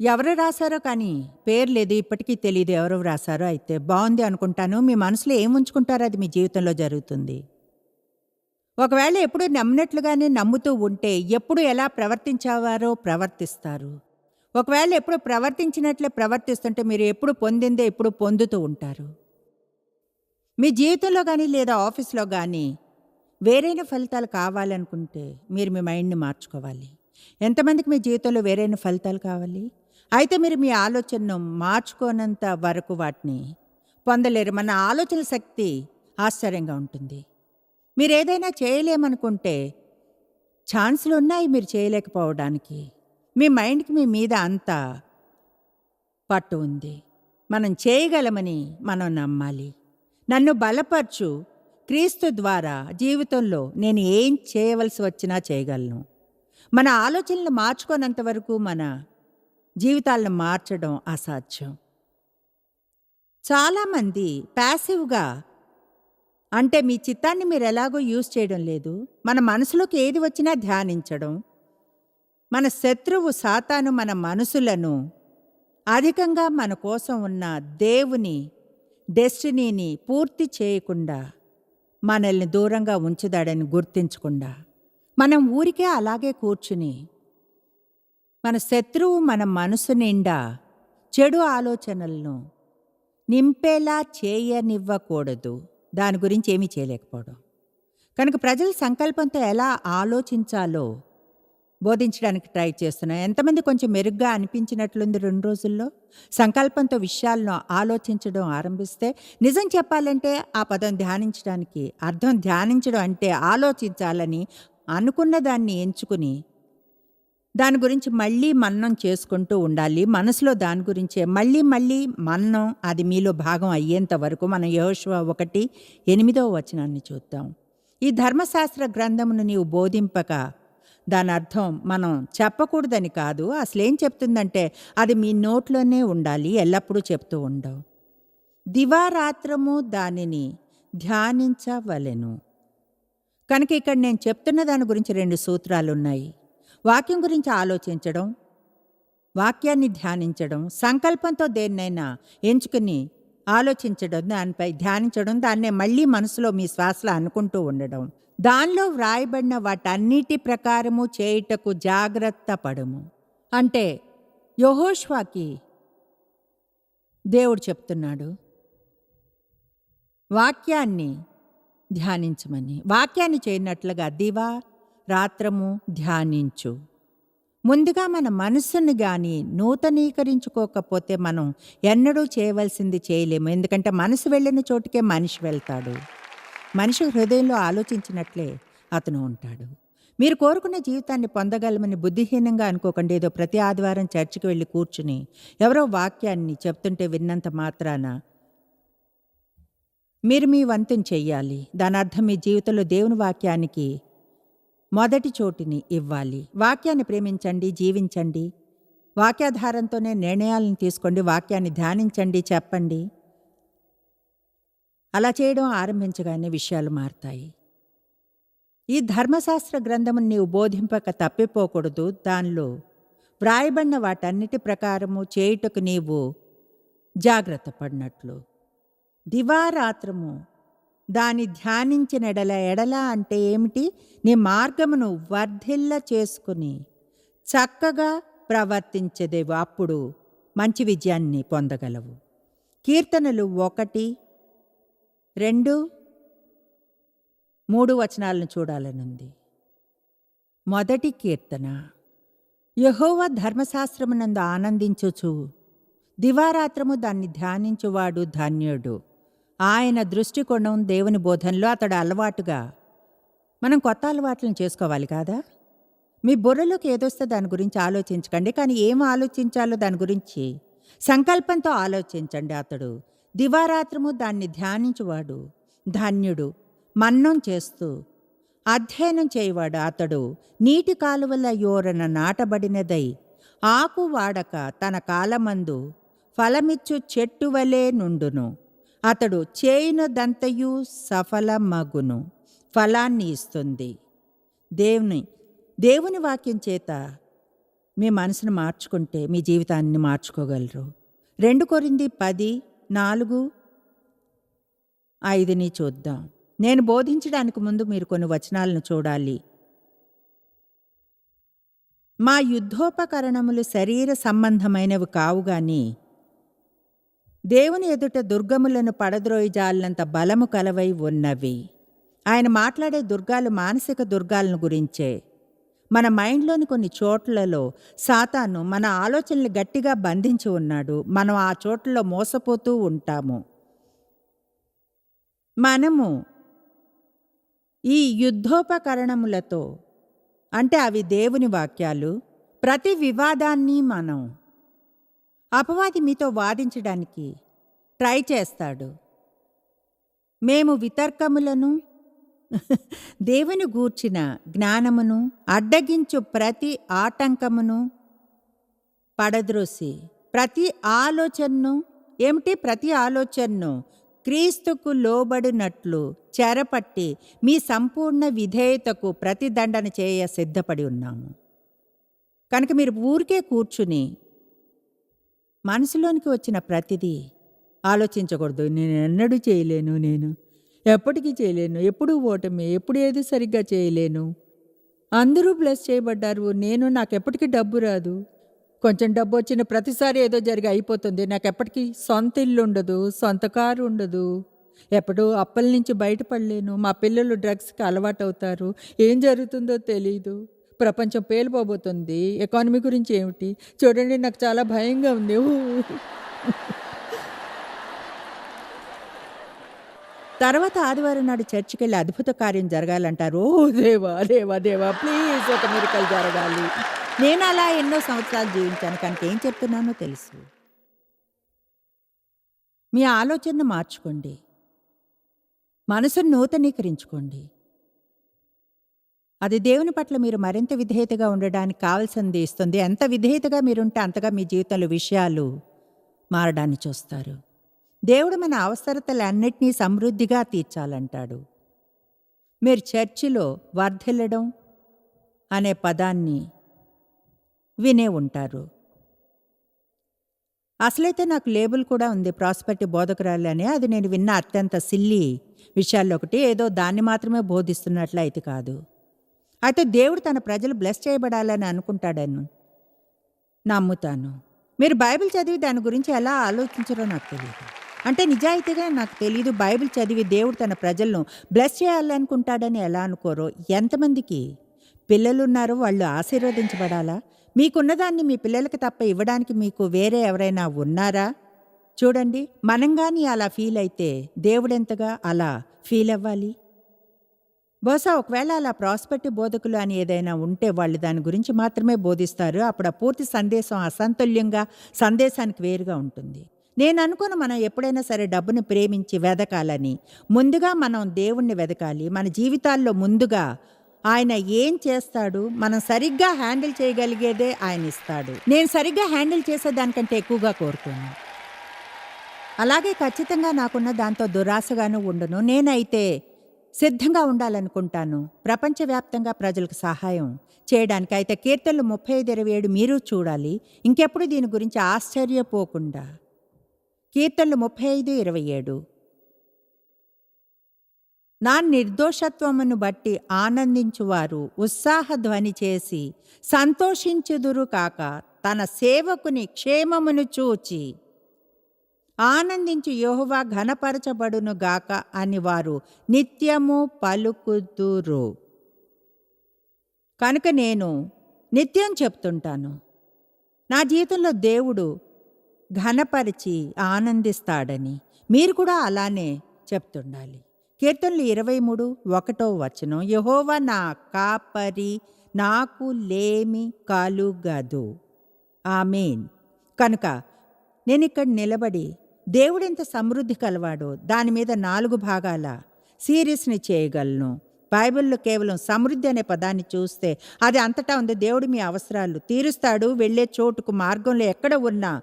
ఎవరు రాశారో కానీ పేరు లేదు ఇప్పటికీ తెలియదు ఎవరు రాశారో అయితే బాగుంది అనుకుంటాను. మీ మనసులో ఏం ఉంచుకుంటారో అది మీ జీవితంలో జరుగుతుంది. ఒకవేళ ఎప్పుడు నమ్మినట్లుగానే నమ్ముతూ ఉంటే ఎప్పుడు ఎలా ప్రవర్తించేవారో ప్రవర్తిస్తారు. ఒకవేళ ఎప్పుడు ప్రవర్తించినట్లే ప్రవర్తిస్తుంటే మీరు ఎప్పుడు పొందిందే ఎప్పుడు పొందుతూ ఉంటారు. మీ జీవితంలో కానీ లేదా ఆఫీస్లో కానీ వేరైన ఫలితాలు కావాలనుకుంటే మీరు మీ మైండ్ని మార్చుకోవాలి. ఎంతమందికి మీ జీవితంలో వేరైన ఫలితాలు కావాలి? అయితే మీరు మీ ఆలోచనను మార్చుకోనంత వరకు వాటిని పొందలేరు. మన ఆలోచన శక్తి ఆశ్చర్యంగా ఉంటుంది. మీరు ఏదైనా చేయలేమనుకుంటే ఛాన్సులు ఉన్నాయి మీరు చేయలేకపోవడానికి. మీ మైండ్కి మీ మీద అంత పట్టు ఉంది. మనం చేయగలమని మనం నమ్మాలి. నన్ను బలపరచు. క్రీస్తు ద్వారా జీవితంలో నేను ఏం చేయవలసి వచ్చినా చేయగలను. మన ఆలోచనలు మార్చుకోనంత వరకు మన జీవితాలను మార్చడం అసాధ్యం. చాలామంది ప్యాసివ్గా అంటే మీ చిత్తాన్ని మీరు ఎలాగో యూజ్ చేయడం లేదు. మన మనసులోకి ఏది వచ్చినా ధ్యానించడం. మన శత్రువు సాతాను మన మనసులను అధికంగా మన కోసం ఉన్న దేవుని డెస్టినీని పూర్తి చేయకుండా మనల్ని దూరంగా ఉంచుదాడని గుర్తించకుండా మనం ఊరికే అలాగే కూర్చుని మన శత్రువు మన మనసు నిండా చెడు ఆలోచనలను నింపేలా చేయనివ్వకూడదు. దాని గురించి ఏమీ చేయలేకపోవడం. కనుక ప్రజలు సంకల్పంతో ఎలా ఆలోచించాలో బోధించడానికి ట్రై చేస్తున్నాం. ఎంతమంది కొంచెం మెరుగ్గా అనిపించినట్లుంది రెండు రోజుల్లో? సంకల్పంతో విషయాలను ఆలోచించడం ఆరంభిస్తే నిజం చెప్పాలంటే ఆ పదం ధ్యానించడానికి అర్థం ధ్యానించడం అంటే ఆలోచించాలని అనుకున్న దాన్ని ఎంచుకుని దాని గురించి మళ్ళీ మన్నం చేసుకుంటూ ఉండాలి. మనసులో దాని గురించే. మళ్ళీ మళ్ళీ మన్నం అది మీలో భాగం అయ్యేంత వరకు మనం యహోశివ ఒకటి ఎనిమిదవ వచనాన్ని చూద్దాం. ఈ ధర్మశాస్త్ర గ్రంథమును నీవు బోధింపక దాని అర్థం మనం చెప్పకూడదని కాదు. అసలు ఏం చెప్తుందంటే అది మీ నోట్లోనే ఉండాలి. ఎల్లప్పుడూ చెప్తూ ఉండవు. దివారాత్రము దానిని ధ్యానించవలెను. కనుక ఇక్కడ నేను చెప్తున్న దాని గురించి రెండు సూత్రాలు ఉన్నాయి వాక్యం గురించి ఆలోచించడం వాక్యాన్ని ధ్యానించడం సంకల్పంతో దేన్నైనా ఎంచుకుని ఆలోచించడం దానిపై ధ్యానించడం దాన్నే మళ్ళీ మనసులో మీ శ్వాసలో అనుకుంటూ ఉండడం. దానిలో వ్రాయబడిన వాటన్నిటి ప్రకారము చేయుటకు జాగ్రత్త పడము. అంటే యహోష్వాకి దేవుడు చెప్తున్నాడు వాక్యాన్ని ధ్యానించమని. వాక్యాన్ని చేయనట్లుగా దివా రాత్రము ధ్యానించు. ముందుగా మన మనస్సును కానీ నూతనీకరించుకోకపోతే మనం ఎన్నడూ చేయవలసింది చేయలేము. ఎందుకంటే మనసు వెళ్ళిన చోటుకే మనిషి వెళ్తాడు. మనిషి హృదయంలో ఆలోచించినట్లే అతను ఉంటాడు. మీరు కోరుకున్న జీవితాన్ని పొందగలమని బుద్ధిహీనంగా అనుకోకండి. ఏదో ప్రతి ఆదివారం చర్చికి వెళ్ళి కూర్చుని ఎవరో వాక్యాన్ని చెప్తుంటే విన్నంత మాత్రాన మీరు మీ వంతుని చెయ్యాలి. దాని అర్థం మీ జీవితంలో దేవుని వాక్యానికి మొదటి చోటిని ఇవ్వాలి. వాక్యాన్ని ప్రేమించండి జీవించండి. వాక్యాధారంతోనే నిర్ణయాలను తీసుకోండి వాక్యాన్ని ధ్యానించండి చెప్పండి. అలా చేయడం ఆరంభించగానే విషయాలు మారతాయి. ఈ ధర్మశాస్త్ర గ్రంథమును నీవు బోధింపక తప్పిపోకూడదు. దానిలో వ్రాయబడిన వాటన్నిటి ప్రకారము చేయుటకు నీవు జాగ్రత్త పడినట్లు. దివారాత్రము దాని ధ్యానించిన ఎడల ఎడల అంటే ఏమిటి? నీ మార్గమును వర్ధిల్ల చేసుకుని చక్కగా ప్రవర్తించదేవు అప్పుడు మంచి విజయాన్ని పొందగలవు. కీర్తనలు ఒకటి రెండు మూడు వచనాలను చూడాలనుంది. మొదటి కీర్తన యహోవ ధర్మశాస్త్రమునందు ఆనందించుచు దివారాత్రము దాన్ని ధ్యానించువాడు ధన్యుడు. ఆయన దృష్టికోణం దేవుని బోధనలో అతడు అలవాటుగా మనం కొత్త అలవాట్లను చేసుకోవాలి కాదా? మీ బుర్రలోకి ఏదొస్తే దాని గురించి ఆలోచించకండి. కానీ ఏం ఆలోచించాలో దాని గురించి సంకల్పంతో ఆలోచించండి అతడు. దివారాత్రము దాన్ని ధ్యానించువాడు ధన్యుడు మన్నం చేస్తూ అధ్యయనం చేయవాడు అతడు. నీటి కాలువల యోరన నాటబడినదై ఆకు వాడక తన కాలమందు ఫలమిచ్చు చెట్టు వలె నుండును. అతడు చేయునదంతయు సఫలమగును ఫలాన్ని ఇస్తుంది. దేవుని దేవుని వాక్యం చేత మీ మనసును మార్చుకుంటే మీ జీవితాన్ని మార్చుకోగలరు. రెండు కొరింది పది నాలుగు ఐదుని చూద్దాం. నేను బోధించడానికి ముందు మీరు కొన్ని వచనాలను చూడాలి. మా యుద్ధోపకరణములు శరీర సంబంధమైనవి కావు గాని దేవుని ఎదుట దుర్గములను పడద్రోయిజాలనంత బలము కలవై ఉన్నవి. ఆయన మాట్లాడే దుర్గాలు మానసిక దుర్గాలను గురించే. మన మైండ్లోని కొన్ని చోట్లలో సాతాను మన ఆలోచనలు గట్టిగా బంధించి ఉన్నాడు. మనం ఆ చోట్లలో మోసపోతూ ఉంటాము. మనము ఈ యుద్ధోపకరణములతో అంటే అవి దేవుని వాక్యాలు ప్రతి వివాదాన్ని మనం అపవాది మీతో వాదించడానికి ట్రై చేస్తాడు. మేము వితర్కములను దేవుని గూర్చిన జ్ఞానమును అడ్డగించు ప్రతి ఆటంకమును పడద్రోసి ప్రతి ఆలోచనను ఏమిటి ప్రతి ఆలోచనను? క్రీస్తుకు లోబడినట్లు చెరపట్టి మీ సంపూర్ణ విధేయతకు ప్రతిదండన చేయ సిద్ధపడి ఉన్నాము. కనుక మీరు ఊరికే కూర్చుని మనసులోనికి వచ్చిన ప్రతిదీ ఆలోచించకూడదు. నేను ఎన్నడూ చేయలేను నేను. ఎప్పటికీ చేయలేను. ఎప్పుడు ఓటమి ఎప్పుడు ఏది సరిగ్గా చేయలేను. అందరూ బ్లెస్ చేయబడ్డారు. నేను నాకు ఎప్పటికీ డబ్బు రాదు. కొంచెం డబ్బు వచ్చిన ప్రతిసారి ఏదో జరిగి అయిపోతుంది. నాకు ఎప్పటికీ సొంత ఇల్లు ఉండదు సొంత కారు ఉండదు. ఎప్పుడూ అప్పల నుంచి బయటపడలేను. మా పిల్లలు డ్రగ్స్కి అలవాటు అవుతారు ఏం జరుగుతుందో తెలియదు ప్రపంచం పేలిపోబోతుంది. ఎకానమీ గురించి ఏమిటి? చూడండి నాకు చాలా భయంగా ఉంది. తర్వాత ఆదివారం నాడు చర్చికి వెళ్ళి అద్భుత కార్యం జరగాలంటారు ఓ దేవా దేవా దేవా ప్లీజ్ ఒక మెరికల్ జరగాలి. నేను అలా ఎన్నో సంవత్సరాలు జీవించాను కనుక ఏం చెప్తున్నానో తెలుసు. మీ ఆలోచనను మార్చుకోండి. మనసును నూతనీకరించుకోండి. అది దేవుని పట్ల మీరు మరింత విధేయతగా ఉండడానికి కావాల్సింది ఇస్తుంది. ఎంత విధేయతగా మీరుంటే అంతగా మీ జీవితంలో విషయాలు మారడాన్ని చూస్తారు. దేవుడు మన అవసరతలన్నిటినీ సమృద్ధిగా తీర్చాలంటాడు. మీరు చర్చిలో వర్ధిల్లడం అనే పదాన్ని వినే ఉంటారు. అసలైతే నాకు లేబుల్ కూడా ఉంది ప్రాస్పర్టీ బోధకురాలు అని అది నేను విన్న అత్యంత సిల్లి విషయాల్లో ఒకటి. ఏదో దాన్ని మాత్రమే బోధిస్తున్నట్లు అయితే కాదు. అయితే దేవుడు తన ప్రజలు బ్లెస్ చేయబడాలని అనుకుంటాడను నమ్ముతాను. మీరు బైబిల్ చదివి దాని గురించి ఎలా ఆలోచించారో నాకు తెలియదు. అంటే నిజాయితీగా నాకు తెలియదు బైబిల్ చదివి దేవుడు తన ప్రజలను బ్లెస్ చేయాలనుకుంటాడని ఎలా అనుకోరో ఎంతమందికి? పిల్లలు ఉన్నారో వాళ్ళు ఆశీర్వదించబడాలా? మీకున్నదాన్ని మీ పిల్లలకి తప్ప ఇవ్వడానికి మీకు వేరే ఎవరైనా ఉన్నారా? చూడండి మనం కానీ అలా ఫీల్ అయితే దేవుడెంతగా అలా ఫీల్ అవ్వాలి? బహుశా ఒకవేళ అలా ప్రాస్పెక్ట్ బోధకులు అని ఏదైనా ఉంటే వాళ్ళు దాని గురించి మాత్రమే బోధిస్తారు. అప్పుడు ఆ పూర్తి సందేశం అసంతుల్యంగా సందేశానికి వేరుగా ఉంటుంది. నేను అనుకున్న మనం ఎప్పుడైనా సరే డబ్బుని ప్రేమించి వెదకాలని. ముందుగా మనం దేవుణ్ణి వెదకాలి. మన జీవితాల్లో ముందుగా ఆయన ఏం చేస్తాడు? మనం సరిగ్గా హ్యాండిల్ చేయగలిగేదే ఆయన ఇస్తాడు. నేను సరిగ్గా హ్యాండిల్ చేసే దానికంటే ఎక్కువగా కోరుకున్నాను అలాగే ఖచ్చితంగా నాకున్న దాంతో దురాశగాను ఉండను. నేనైతే సిద్ధంగా ఉండాలనుకుంటాను. ప్రపంచవ్యాప్తంగా ప్రజలకు సహాయం చేయడానికి. అయితే కీర్తనలు ముప్పై ఐదు ఇరవై ఏడు మీరు చూడాలి. ఇంకెప్పుడు దీని గురించి ఆశ్చర్యపోకుండా. కీర్తనలు ముప్పై ఐదు ఇరవై ఏడు. నా నిర్దోషత్వమును బట్టి ఆనందించువారు ఉత్సాహధ్వని చేసి సంతోషించుదురు కాక తన సేవకుని క్షేమమును చూచి ఆనందించి యెహోవా ఘనపరచబడును గాక అని వారు నిత్యము పలుకుదురు కనుక నేను నిత్యం చెప్తుంటాను. నా జీవితంలో దేవుడు ఘనపరిచి ఆనందిస్తాడని మీరు కూడా అలానే చెప్తుండాలి. కీర్తనలు ఇరవై మూడు ఒకటో వచనం యహోవా నా కాపరి నాకు లేమి కలుగదు. ఆమెన్. కనుక నేను ఇక్కడ నిలబడి దేవుడెంత సమృద్ధి కలవాడో దాని మీద నాలుగు భాగాల సిరీస్ని చేయగలను. బైబిల్లో కేవలం సమృద్ధి అనే పదాన్ని చూస్తే అది అంతటా ఉంది. దేవుడు మీ అవసరాలు తీరుస్తాడు. వెళ్ళే చోటుకు మార్గంలో ఎక్కడ ఉన్నా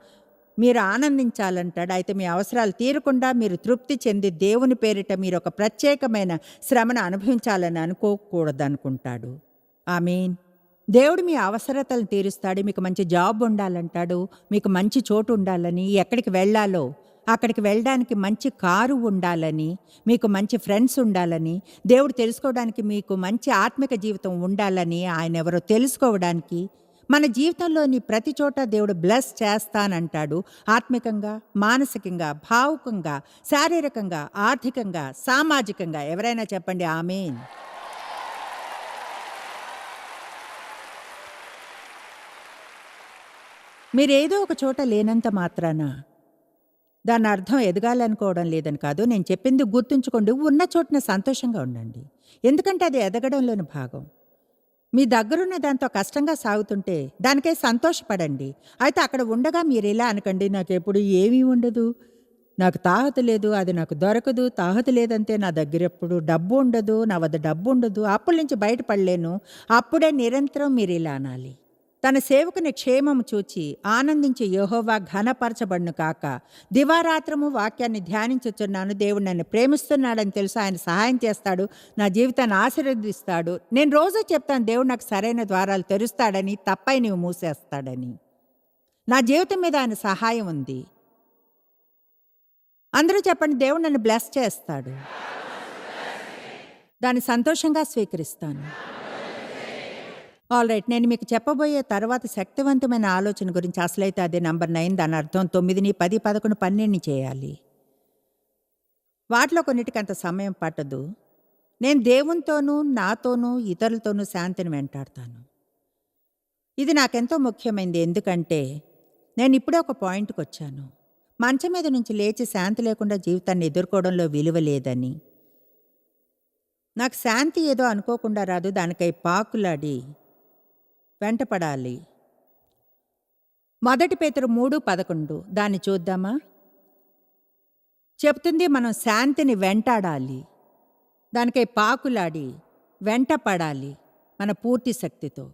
మీరు ఆనందించాలంటాడు. అయితే మీ అవసరాలు తీరకుండా మీరు తృప్తి చెంది దేవుని పేరిట మీరు ఒక ప్రత్యేకమైన శ్రమను అనుభవించాలని అనుకోకూడదనుకుంటాడు. ఐ మీన్ దేవుడు మీ అవసరతలను తీరుస్తాడు. మీకు మంచి జాబ్ ఉండాలంటాడు. మీకు మంచి చోటు ఉండాలని ఎక్కడికి వెళ్ళాలో అక్కడికి వెళ్ళడానికి మంచి కారు ఉండాలని మీకు మంచి ఫ్రెండ్స్ ఉండాలని దేవుడు తెలుసుకోవడానికి మీకు మంచి ఆత్మిక జీవితం ఉండాలని ఆయన ఎవరో తెలుసుకోవడానికి మన జీవితంలోని ప్రతి చోట దేవుడు బ్లెస్ చేస్తానంటాడు. ఆత్మికంగా మానసికంగా భావుకంగా శారీరకంగా ఆర్థికంగా సామాజికంగా ఎవరైనా చెప్పండి ఆమె మీరేదో ఒక చోట లేనంత మాత్రాన దాని అర్థం ఎదగాలనుకోవడం లేదని కాదు. నేను చెప్పింది గుర్తుంచుకోండి. ఉన్న చోటన సంతోషంగా ఉండండి. ఎందుకంటే అది ఎదగడంలోని భాగం. మీ దగ్గరున్న దాంతో కష్టంగా సాగుతుంటే దానికే సంతోషపడండి. అయితే అక్కడ ఉండగా మీరు ఇలా అనకండి నాకు ఎప్పుడు ఏమీ ఉండదు. నాకు తాహత లేదు. అది నాకు దొరకదు. తాహత లేదంటే నా దగ్గర ఎప్పుడు డబ్బు ఉండదు. నా వద్ద డబ్బు ఉండదు. అప్పుల నుంచి బయటపడలేను. అప్పుడే నిరంతరం మీరు ఇలా అనాలి. తన సేవకుని క్షేమము చూచి ఆనందించి యహోవా ఘనపరచబడును కాక. దివారాత్రము వాక్యాన్ని ధ్యానించుచున్నాను. దేవుడు నన్ను ప్రేమిస్తున్నాడని తెలుసు. ఆయన సహాయం చేస్తాడు. నా జీవితాన్ని ఆశీర్వదిస్తాడు. నేను రోజూ చెప్తాను దేవుడు నాకు సరైన ద్వారాలు తెరుస్తాడని తప్పై నీవు మూసేస్తాడని. నా జీవితం మీద ఆయన సహాయం ఉంది. అందరూ చెప్పండి దేవుడు నన్ను బ్లెస్ చేస్తాడు. దాన్ని సంతోషంగా స్వీకరిస్తాను. ఆల్ రైట్ నేను మీకు చెప్పబోయే తర్వాత శక్తివంతమైన ఆలోచన గురించి అసలైతే అదే నంబర్ నైన్ దాని అర్థం తొమ్మిదిని పది పదకొండు పన్నెండుని చేయాలి. వాటిలో కొన్నిటికి అంత సమయం పట్టదు. నేను దేవునితోనూ నాతోనూ ఇతరులతోనూ శాంతిని వెంటాడతాను. ఇది నాకెంతో ముఖ్యమైనది ఎందుకంటే నేను ఇప్పుడే ఒక పాయింట్కి వచ్చాను. మంచం మీద నుంచి లేచి శాంతి లేకుండా జీవితాన్ని ఎదుర్కోవడంలో విలువ లేదని. నాకు శాంతి ఏదో అనుకోకుండా రాదు. దానికై పాకులాడి వెంటపడాలి. మొదటి పేతురు మూడు పదకొండు. దాన్ని చూద్దామా? చెప్తుంది మనం శాంతిని వెంటాడాలి. దానికై పాకులాడి వెంటపడాలి మన పూర్తి శక్తితో.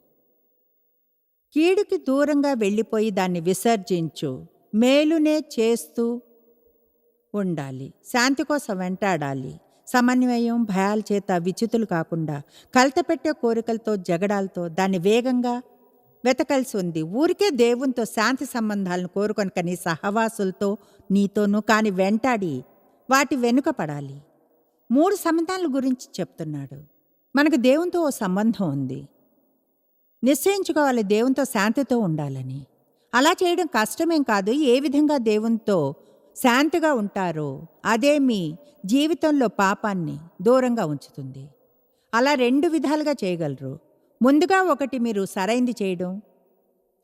కీడుకి దూరంగా వెళ్ళిపోయి దాన్ని విసర్జించు. మేలునే చేస్తూ ఉండాలి. శాంతి కోసం వెంటాడాలి. సమన్వయం భయాల చేత విచితులు కాకుండా కలతపెట్టే కోరికలతో జగడాలతో దాన్ని వేగంగా వెతకల్సి ఉంది. ఊరికే దేవునితో శాంతి సంబంధాలను కోరుకొని నీ సహవాసులతో నీతోనూ కాని వెంటాడి వాటి వెనుక పడాలి. మూడు సంబంధాల గురించి చెప్తున్నాడు. మనకు దేవునితో ఓ సంబంధం ఉంది. నిశ్చయించుకోవాలి దేవునితో శాంతితో ఉండాలని. అలా చేయడం కష్టమేం కాదు. ఏ విధంగా దేవునితో శాంతిగా ఉంటారో అదే మీ జీవితంలో పాపాన్ని దూరంగా ఉంచుతుంది. అలా రెండు విధాలుగా చేయగలరు. ముందుగా ఒకటి మీరు సరైంది చేయడం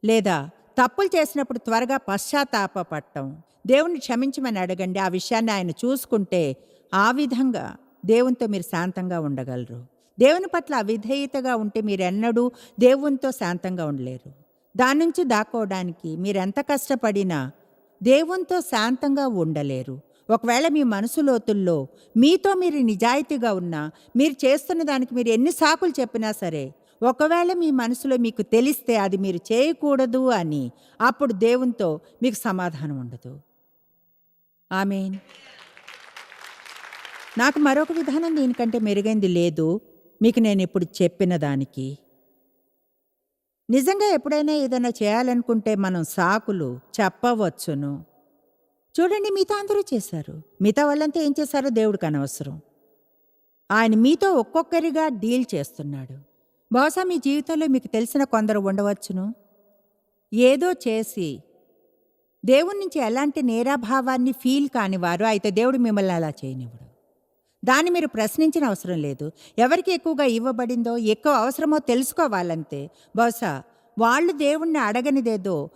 లేదా తప్పులు చేసినప్పుడు త్వరగా పశ్చాత్తాపపడటం. దేవుణ్ణి క్షమించమని అడగండి. ఆ విషయాన్ని ఆయన చూసుకుంటే ఆ విధంగా దేవునితో మీరు శాంతంగా ఉండగలరు. దేవుని పట్ల అవిధేయతగా ఉంటే మీరెన్నడూ దేవునితో శాంతంగా ఉండలేరు. దాని నుంచి దాక్కోవడానికి మీరెంత కష్టపడినా దేవునితో శాంతంగా ఉండలేరు. ఒకవేళ మీ మనసు లోతుల్లో మీతో మీరు నిజాయితీగా ఉన్నా మీరు చేస్తున్న దానికి మీరు ఎన్ని సాకులు చెప్పినా సరే ఒకవేళ మీ మనసులో మీకు తెలిస్తే అది మీరు చేయకూడదు అని అప్పుడు దేవునితో మీకు సమాధానం ఉండదు. ఆమెన్. నాకు మరొక విధానం దీనికంటే మెరుగైంది లేదు. మీకు నేను ఇప్పుడు చెప్పిన దానికి నిజంగా ఎప్పుడైనా ఏదైనా చేయాలనుకుంటే మనం సాకులు చెప్పవచ్చును. చూడండి మిగతా అందరూ చేశారు. మిగతా వాళ్ళంతా ఏం చేశారో దేవుడికి అనవసరం. ఆయన మీతో ఒక్కొక్కరిగా డీల్ చేస్తున్నాడు. బహుశా మీ జీవితంలో మీకు తెలిసిన కొందరు ఉండవచ్చును. ఏదో చేసి దేవుడి నుంచి ఎలాంటి నేరాభావాన్ని ఫీల్ కానివారు అయితే దేవుడు మిమ్మల్ని అలా చేయనివ్వడు. దాన్ని మీరు ప్రశ్నించిన అవసరం లేదు. ఎవరికి ఎక్కువగా ఇవ్వబడిందో ఎక్కువ అవసరమో తెలుసుకోవాలంతే. బహుశా వాళ్ళు దేవుణ్ణి అడగనిదేదో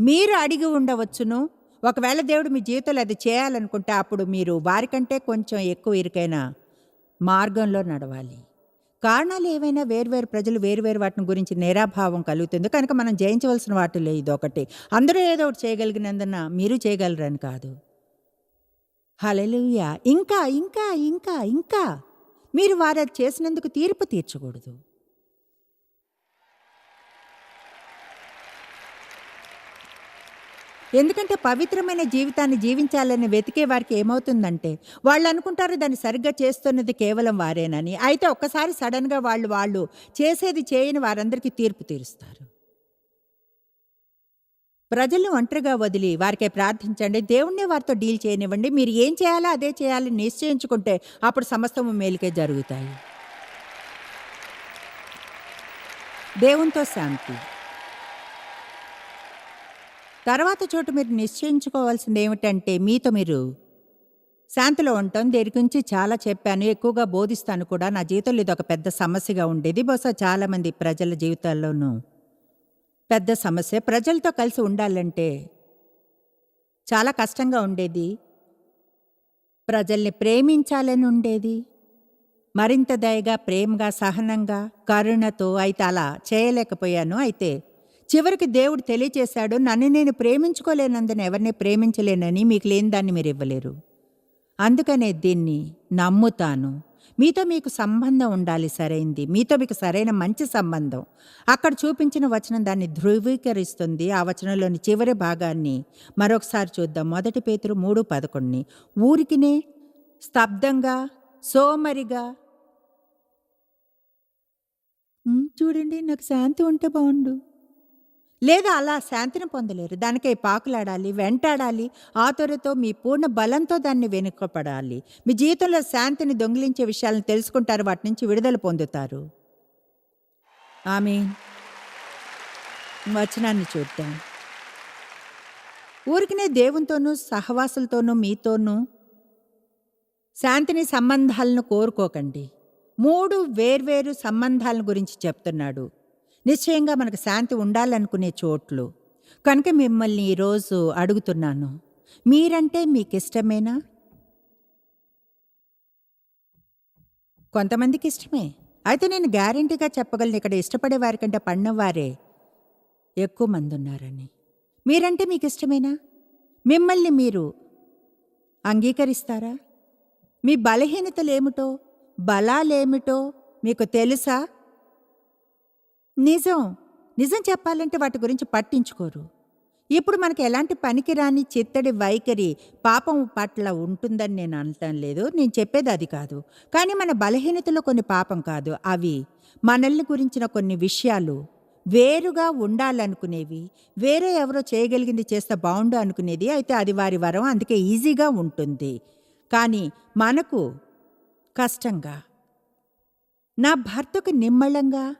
మీరు అడిగి ఉండవచ్చును. ఒకవేళ దేవుడు మీ జీవితంలో అది చేయాలనుకుంటే అప్పుడు మీరు వారికంటే కొంచెం ఎక్కువ ఇరుకైన మార్గంలో నడవాలి. కారణాలు ఏవైనా వేర్వేరు ప్రజలు వేరువేరు వాటిని గురించి నేరాభావం కలుగుతుంది. కనుక మనం జయించవలసిన వాటిలో ఇదొకటి. అందరూ ఏదో ఒకటి చేయగలిగినందున మీరు చేయగలరని కాదు. హలెలుయా ఇంకా ఇంకా ఇంకా ఇంకా. మీరు వారు అది చేసినందుకు తీర్పు తీర్చకూడదు. ఎందుకంటే పవిత్రమైన జీవితాన్ని జీవించాలని వెతికే వారికి ఏమవుతుందంటే వాళ్ళు అనుకుంటారు దాన్ని సరిగ్గా చేస్తున్నది కేవలం వారేనని. అయితే ఒక్కసారి సడన్గా వాళ్ళు వాళ్ళు చేసేది చేయని వారందరికీ తీర్పు తీరుస్తారు. ప్రజలను ఒంటరిగా వదిలి వారికే ప్రార్థించండి. దేవుణ్ణి వారితో డీల్ చేయనివ్వండి. మీరు ఏం చేయాలో అదే చేయాలని నిశ్చయించుకుంటే అప్పుడు సమస్తము మేలుకే జరుగుతాయి. దేవునితో శాంతి. తర్వాత చోటు మీరు నిశ్చయించుకోవాల్సింది ఏమిటంటే మీతో మీరు శాంతిలో ఉండటం దేని గురించి చాలా చెప్పాను. ఎక్కువగా బోధిస్తాను కూడా. నా జీవితంలో ఇది ఒక పెద్ద సమస్యగా ఉండేది. బహుశా చాలామంది ప్రజల జీవితాల్లోనూ పెద్ద సమస్య. ప్రజలతో కలిసి ఉండాలంటే చాలా కష్టంగా ఉండేది. ప్రజల్ని ప్రేమించాలని ఉండేది. మరింత దయగా ప్రేమగా సహనంగా కరుణతో అయితే అలా చేయలేకపోయాను. అయితే చివరికి దేవుడు తెలియచేశాడు నన్ను నేను ప్రేమించుకోలేనందున ఎవరిని ప్రేమించలేనని మీకు లేని దాన్ని మీరు ఇవ్వలేరు. అందుకనే దీన్ని నమ్ముతాను. మీతో మీకు సంబంధం ఉండాలి సరైంది. మీతో మీకు సరైన మంచి సంబంధం. అక్కడ చూపించిన వచనం దాన్ని ధృవీకరిస్తుంది. ఆ వచనంలోని చివరి భాగాన్ని మరొకసారి చూద్దాం. మొదటి పేతురు మూడు పదకొండుని ఊరికినే స్తబ్దంగా సోమరిగా. చూడండి నాకు శాంతి ఉంటే బాగుండు. లేదా అలా శాంతిని పొందలేరు. దానికై పాకులాడాలి వెంటాడాలి. ఆతురతో మీ పూర్ణ బలంతో దాన్ని వెనుకపడాలి మీ జీవితంలో శాంతిని దొంగిలించే విషయాలను తెలుసుకుంటారు. వాటి నుంచి విడుదల పొందుతారు. ఆమె వచనాన్ని చూద్దాం. ఊరికినే దేవునితోనూ సహవాసులతోనూ మీతోనూ శాంతిని సంబంధాలను కోరుకోకండి. మూడు వేర్వేరు సంబంధాల గురించి చెప్తున్నాడు. నిశ్చయంగా మనకు శాంతి ఉండాలనుకునే చోట్లు. కనుక మిమ్మల్ని ఈరోజు అడుగుతున్నాను. మీరంటే మీకు ఇష్టమేనా కొంతమందికి ఇష్టమే. అయితే నేను గ్యారంటీగా చెప్పగలను ఇక్కడ ఇష్టపడే వారికంటే పడినవారే ఎక్కువ మంది ఉన్నారని. మీరంటే మీకు ఇష్టమేనా మిమ్మల్ని మీరు అంగీకరిస్తారా? మీ బలహీనతలేమిటో బలాలేమిటో మీకు తెలుసా? నిజం. నిజం చెప్పాలంటే వాటి గురించి పట్టించుకోరు. ఇప్పుడు మనకి ఎలాంటి పనికిరాని చిత్తడి వైఖరి పాపం పట్ల ఉంటుందని నేను అనటం లేదు. నేను చెప్పేది అది కాదు. కానీ మన బలహీనతలో కొన్ని పాపం కాదు. అవి మనల్ని గురించిన కొన్ని విషయాలు వేరుగా ఉండాలనుకునేవి. వేరే ఎవరో చేయగలిగింది చేస్తే బాగుండు అనుకునేది. అయితే అది వారి వరం. అందుకే ఈజీగా ఉంటుంది. కానీ మనకు కష్టంగా. నా భర్తకు నిమ్మళంగా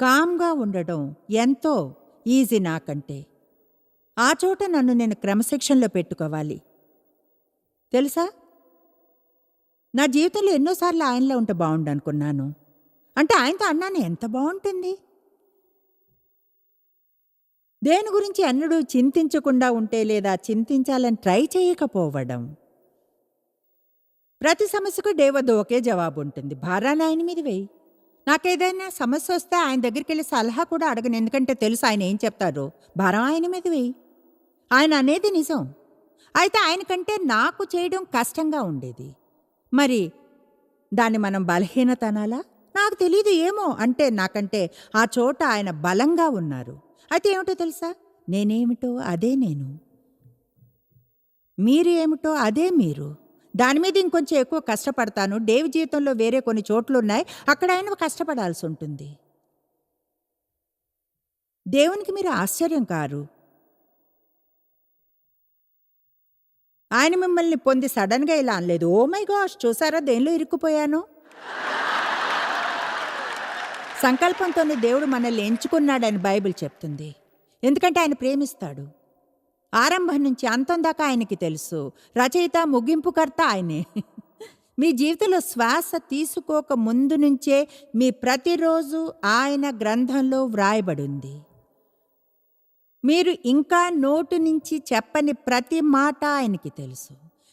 కామ్గా ఉండడం ఎంతో ఈజీ నాకంటే. ఆ చోట నన్ను నేను క్రమశిక్షణలో పెట్టుకోవాలి. తెలుసా? నా జీవితంలో ఎన్నోసార్లు ఆయనలో ఉంటే బాగుండు అనుకున్నాను. అంటే ఆయనతో అన్నాను ఎంత బాగుంటుంది? దేని గురించి ఎన్నడూ చింతించకుండా ఉంటే లేదా చింతించాలని ట్రై చేయకపోవడం. ప్రతి సమస్యకు దేవద్దు ఒకే జవాబు ఉంటుంది భారాన్ని ఆయన మీద వేయి. నాకేదైనా సమస్య వస్తే ఆయన దగ్గరికి వెళ్ళి సలహా కూడా అడగను. ఎందుకంటే తెలుసు ఆయన ఏం చెప్తారో భారం ఆయన మీద వేయి. ఆయన అనేది నిజం. అయితే ఆయన కంటే నాకు చేయడం కష్టంగా ఉండేది. మరి దాన్ని మనం బలహీనత అనాలా? నాకు తెలియదు ఏమో అంటే నాకంటే ఆ చోట ఆయన బలంగా ఉన్నారు. అయితే ఏమిటో తెలుసా? నేనేమిటో అదే నేను. మీరు ఏమిటో అదే మీరు. దాని మీద ఇంకొంచెం ఎక్కువ కష్టపడతాను. డేవ్ జీవితంలో వేరే కొన్ని చోట్లు ఉన్నాయి అక్కడ ఆయన కష్టపడాల్సి ఉంటుంది. దేవునికి మీరు ఆశ్చర్యం కారు. ఆయన మిమ్మల్ని పొంది సడన్గా ఇలా అనలేదు. ఓ మై గాష్ చూసారా? దేనిలో ఇరుక్కుపోయాను? సంకల్పంతోనే దేవుడు మనల్ని ఎంచుకున్నాడని బైబిల్ చెప్తుంది. ఎందుకంటే ఆయన ప్రేమిస్తాడు. ఆరంభం నుంచి అంతం దాకా ఆయనకి తెలుసు. రచయిత ముగింపుకర్త ఆయనే. మీ జీవితంలో శ్వాస తీసుకోక ముందు నుంచే మీ ప్రతిరోజు ఆయన గ్రంథంలో వ్రాయబడి ఉంది మీరు ఇంకా నోటు నుంచి చెప్పని ప్రతి మాట ఆయనకి తెలుసు.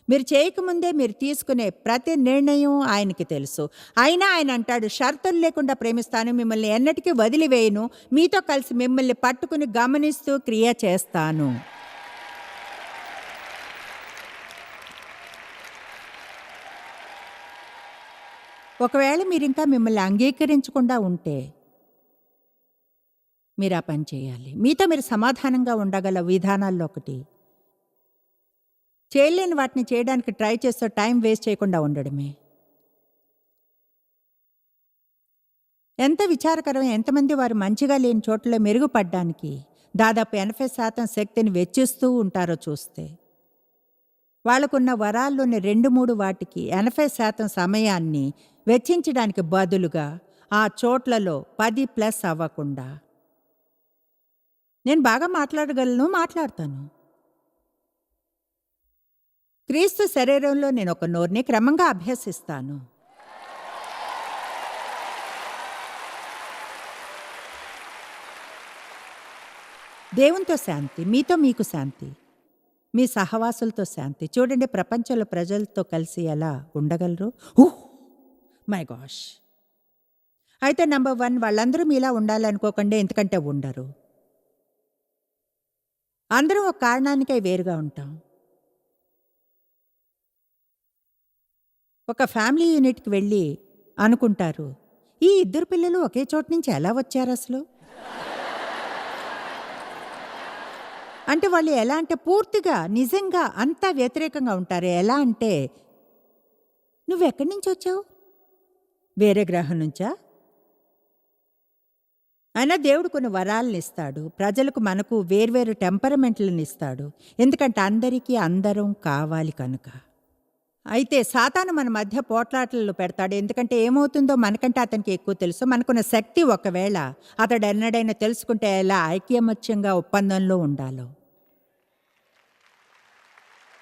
మీరు చేయకముందే మీరు తీసుకునే ప్రతి నిర్ణయం ఆయనకి తెలుసు. అయినా ఆయన అంటాడు షరతులు లేకుండా ప్రేమిస్తాను మిమ్మల్ని ఎన్నటికీ వదిలివేయను. మీతో కలిసి మిమ్మల్ని పట్టుకుని గమనిస్తూ క్రియ చేస్తాను. ఒకవేళ మీరు ఇంకా మిమ్మల్ని అంగీకరించకుండా ఉంటే మీరు ఆ పని చేయాలి. మీతో మీరు సమాధానంగా ఉండగల విధానాల్లో ఒకటి. చేయలేని వాటిని చేయడానికి ట్రై చేస్తూ టైం వేస్ట్ చేయకుండా ఉండడమే. ఎంత విచారకరం ఎంతమంది వారు మంచిగా లేని చోట్ల మెరుగుపడ్డానికి దాదాపు ఎనభై శాతం శక్తిని వెచ్చిస్తూ ఉంటారో చూస్తే వాళ్ళకున్న వరాల్లోని రెండు మూడు వాటికి ఎనభై శాతం సమయాన్ని వెచ్చించడానికి బదులుగా ఆ చోట్లలో పది ప్లస్ అవ్వకుండా. నేను బాగా మాట్లాడగలను? మాట్లాడతాను. క్రీస్తు శరీరంలో నేను ఒక నోరుని క్రమంగా అభ్యసిస్తాను. దేవునితో శాంతి మీతో మీకు శాంతి మీ సహవాసులతో శాంతి. చూడండి ప్రపంచంలో ప్రజలతో కలిసి ఎలా ఉండగలరు? ఊహ్ మై గాష్. అయితే నెంబర్ వన్ వాళ్ళందరూ మీలా ఉండాలనుకోకుండా ఎందుకంటే ఉండరు. అందరం ఒక కారణానికై వేరుగా ఉంటాం. ఒక ఫ్యామిలీ యూనిట్కి వెళ్ళి అనుకుంటారు ఈ ఇద్దరు పిల్లలు ఒకే చోటు నుంచి ఎలా వచ్చారు అసలు? అంటే వాళ్ళు ఎలా అంటే పూర్తిగా నిజంగా అంతా వ్యతిరేకంగా ఉంటారు ఎలా అంటే నువ్వెక్కడి నుంచి వచ్చావు? వేరే గ్రహం నుంచా? అయినా దేవుడు కొన్ని వరాలను ఇస్తాడు. ప్రజలకు మనకు వేర్వేరు టెంపరమెంట్లను ఇస్తాడు. ఎందుకంటే అందరికీ అందరం కావాలి కనుక. అయితే సాతాను మన మధ్య పోట్లాటలు పెడతాడు. ఎందుకంటే ఏమవుతుందో మనకంటే అతనికి ఎక్కువ తెలుసు. మనకున్న శక్తి ఒకవేళ అతడు ఎన్నడైనా తెలుసుకుంటే ఎలా ఐక్యమత్యంగా ఒప్పందంలో ఉండాలో.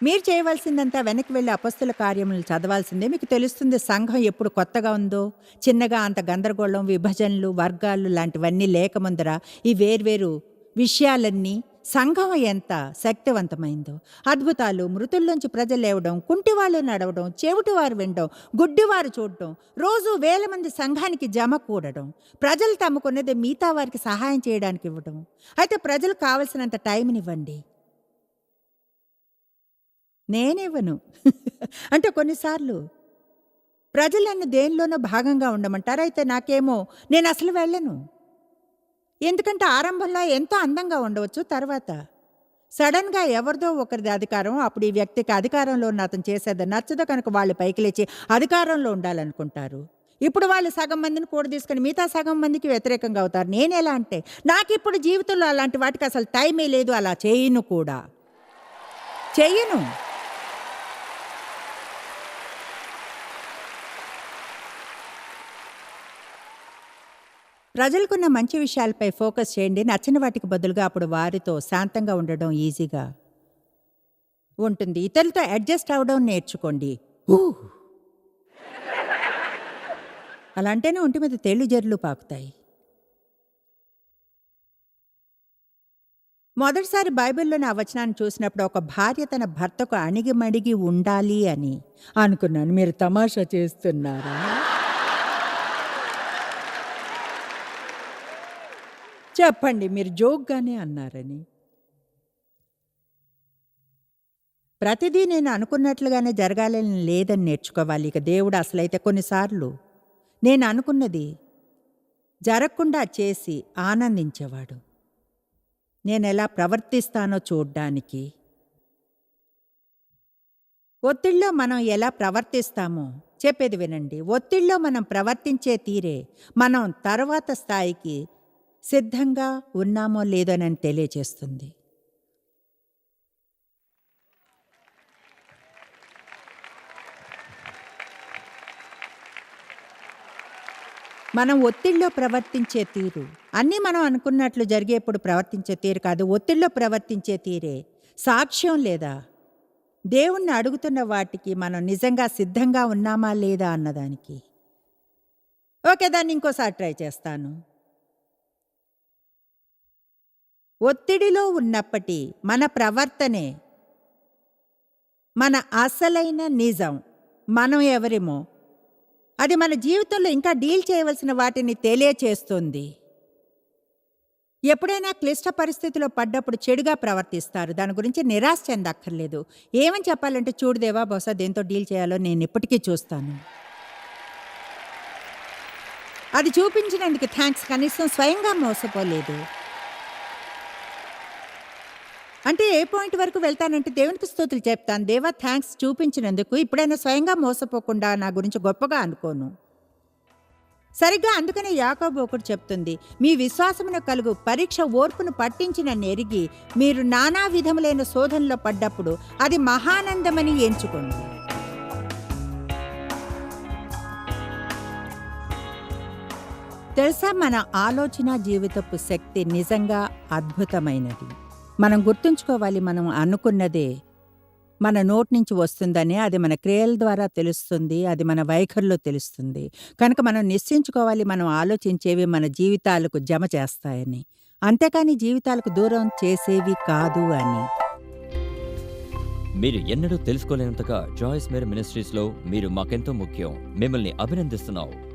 మీరు చేయవలసిందంతా వెనక్కి వెళ్ళి అపస్తుల కార్యములు చదవాల్సిందే. మీకు తెలుస్తుంది సంఘం ఎప్పుడు కొత్తగా ఉందో చిన్నగా అంత గందరగోళం విభజనలు వర్గాలు లాంటివన్నీ లేకముందర ఈ వేర్వేరు విషయాలన్నీ సంఘం ఎంత శక్తివంతమైందో అద్భుతాలు మృతుల్లోంచి ప్రజలు లేవడం కుంటివాళ్ళు నడవడం చెవిటివారు వినడం గుడ్డివారు చూడడం రోజు వేల మంది సంఘానికి జమ కూడడం ప్రజలు తమకున్నది మిగతా వారికి సహాయం చేయడానికి ఇవ్వడం. అయితే ప్రజలు కావలసినంత టైంనివ్వండి నేనివ్వను అంటే కొన్నిసార్లు ప్రజలు నన్ను దేనిలోనో భాగంగా ఉండమంటారు. అయితే నాకేమో నేను అసలు వెళ్ళను. ఎందుకంటే ఆరంభంలో ఎంతో అందంగా ఉండవచ్చు తర్వాత సడన్గా ఎవరిదో ఒకరిది అధికారం అప్పుడు ఈ వ్యక్తికి అధికారంలో ఉన్న అతను చేసేది నచ్చదో కనుక వాళ్ళు పైకి లేచి అధికారంలో ఉండాలనుకుంటారు. ఇప్పుడు వాళ్ళు సగం మందిని కూడా తీసుకొని మిగతా సగం మందికి వ్యతిరేకంగా అవుతారు. నేను ఎలా అంటే నాకు ఇప్పుడు జీవితంలో అలాంటి వాటికి అసలు టైమే లేదు అలా చేయను కూడా. చెయ్యను ప్రజలకున్న మంచి విషయాలపై ఫోకస్ చేయండి. నచ్చని వాటికి బదులుగా అప్పుడు వారితో శాంతంగా ఉండడం ఈజీగా ఉంటుంది. ఇతరులతో అడ్జస్ట్ అవ్వడం నేర్చుకోండి. అలా అంటేనే ఒంటి మీద తేళ్ళు జర్లు పాకుతాయి. మొదటిసారి బైబిల్లోని ఆ వచనాన్ని చూసినప్పుడు ఒక భార్య తన భర్తకు అణిగిమణిగి ఉండాలి అని అనుకున్నాను. మీరు తమాషా చేస్తున్నారా? చెప్పండి మీరు జోక్గానే అన్నారని. ప్రతిదీ నేను అనుకున్నట్లుగానే జరగాలని లేదని నేర్చుకోవాలి. ఇక దేవుడు అసలైతే కొన్నిసార్లు నేను అనుకున్నది జరగకుండా చేసి ఆనందించేవాడు. నేను ఎలా ప్రవర్తిస్తానో చూడ్డానికి. ఒత్తిడిలో మనం ఎలా ప్రవర్తిస్తామో చెప్పేది వినండి. ఒత్తిడిలో మనం ప్రవర్తించే తీరే మనం తర్వాత స్థాయికి సిద్ధంగా ఉన్నామో లేదోనని తెలియజేస్తుంది. మనం ఒత్తిడిలో ప్రవర్తించే తీరు. అన్నీ మనం అనుకున్నట్లు జరిగేప్పుడు ప్రవర్తించే తీరు కాదు. ఒత్తిడిలో ప్రవర్తించే తీరే సాక్ష్యం లేదా? దేవుణ్ణి అడుగుతున్న వాటికి మనం నిజంగా సిద్ధంగా ఉన్నామా లేదా అన్నదానికి. ఓకే దాన్ని ఇంకోసారి ట్రై చేస్తాను. ఒత్తిడిలో ఉన్నప్పటి మన ప్రవర్తనే మన అసలైన నిజం. మనం ఎవరేమో. అది మన జీవితంలో ఇంకా డీల్ చేయవలసిన వాటిని తెలియచేస్తుంది. ఎప్పుడైనా క్లిష్ట పరిస్థితిలో పడ్డప్పుడు చెడుగా ప్రవర్తిస్తారు. దాని గురించి నిరాశ చెందక్కర్లేదు. ఏమని చెప్పాలంటే చూడదేవా బహుశా దేంతో డీల్ చేయాలో నేను ఇప్పటికీ చూస్తాను. అది చూపించినందుకు థ్యాంక్స్ కనీసం స్వయంగా మోసపోలేదు. అంటే ఏ పాయింట్ వరకు వెళ్తానంటే దేవునికి స్తోత్రులు చెప్తాను. దేవా థ్యాంక్స్ చూపించినందుకు ఇప్పుడైనా స్వయంగా మోసపోకుండా నా గురించి గొప్పగా అనుకోను. సరిగ్గా అందుకనే యాకోబు ఒకటి చెప్తుంది మీ విశ్వాసమును కలుగు పరీక్ష ఓర్పును పట్టించిన నెరిగి మీరు నానా విధములైన శోధనలో పడ్డప్పుడు అది మహానందమని ఎంచుకోండి. తెలుసా మన ఆలోచన జీవితపు శక్తి నిజంగా అద్భుతమైనది. మనం గుర్తుంచుకోవాలి మనం అనుకున్నదే మన నోటి నుంచి వస్తుందని అది మన క్రియల ద్వారా తెలుస్తుంది అది మన వైఖరిలో తెలుస్తుంది. కనుక మనం నిశ్చయించుకోవాలి మనం ఆలోచించేవి మన జీవితాలకు జమ చేస్తాయని. అంతేకాని జీవితాలకు దూరం చేసేవి కాదు అని. మీరు ఎన్నడూ తెలుసుకోలేనంతగా జాయిస్ మేర్ మినిస్ట్రీస్లో మీరు మాకెంతో ముఖ్యం. మిమ్మల్ని అభినందిస్తున్నాం